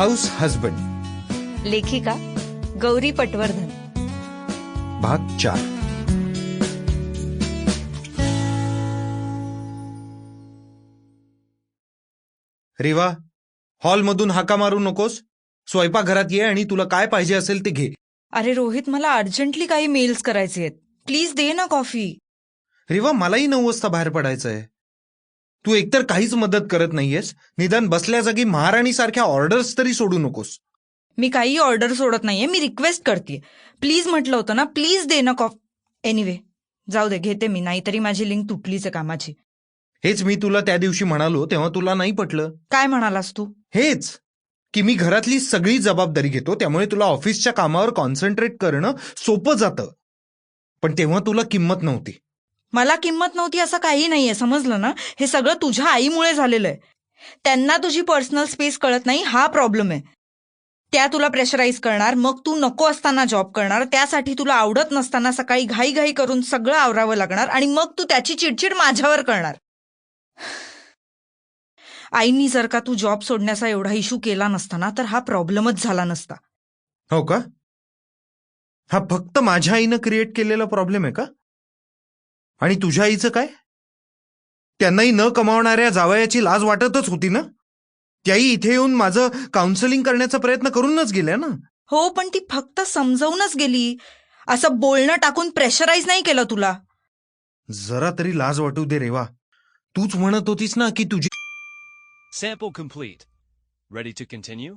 House husband. लेखिका गौरी पटवर्धन. भाग चार. रेवा हॉलमधून हाका मारू नकोस. स्वयंपाकघरात ये आणि तुला काय पाहिजे असेल ते घे. अरे रोहित मला अर्जंटली काही मेल्स करायचे आहेत. प्लीज दे ना कॉफी. रेवा मलाही नऊ वाजता बाहेर पडायचंय. तू एकतर काहीच मदत करत नाहीयेस. निदान बसल्या जागी महाराणी सारख्या ऑर्डर्स तरी सोडू नकोस. मी काही ऑर्डर सोडत नाहीये. मी रिक्वेस्ट करते प्लीज म्हटलं होतं ना प्लीज दे ना कॉफ एनिवे जाऊ दे घेते मी. नाहीतरी माझी लिंक तुटलीच आहे कामाची. हेच मी तुला त्या दिवशी म्हणालो तेव्हा तुला नाही पटलं. काय म्हणालास तू? हेच की मी घरातली सगळी जबाबदारी घेतो त्यामुळे तुला ऑफिसच्या कामावर कॉन्सन्ट्रेट करणं सोपं जातं. पण तेव्हा तुला किंमत नव्हती. मला किंमत नव्हती असं काही नाहीये समजलं ना? हे सगळं तुझ्या आईमुळे झालेलं आहे. त्यांना तुझी पर्सनल स्पेस कळत नाही हा प्रॉब्लेम आहे. त्या तुला प्रेशराईज करणार मग तू नको असताना जॉब करणार त्यासाठी तुला आवडत नसताना सकाळी घाईघाई करून सगळं आवरावं लागणार आणि मग तू त्याची चिडचिड माझ्यावर करणार. आईनी जर का तू जॉब सोडण्याचा एवढा इशू केला नसताना तर हा प्रॉब्लेमच झाला नसता. हो का? हा फक्त माझ्या आईनं क्रिएट केलेला प्रॉब्लेम आहे का? आणि तुझ्या आईचं काय? त्यांनाही न कमावणाऱ्या जावयाची लाज वाटतच होती ना? त्याही इथे येऊन माझं काउन्सिलिंग करण्याचा प्रयत्न करूनच गेल्या ना? हो पण ती फक्त समजवूनच गेली. असं बोलणं टाकून प्रेशराईज नाही केलं तुला. जरा तरी लाज वाटू दे रेवा. तूच म्हणत होतीस ना की तुझी Sample complete. Ready to continue?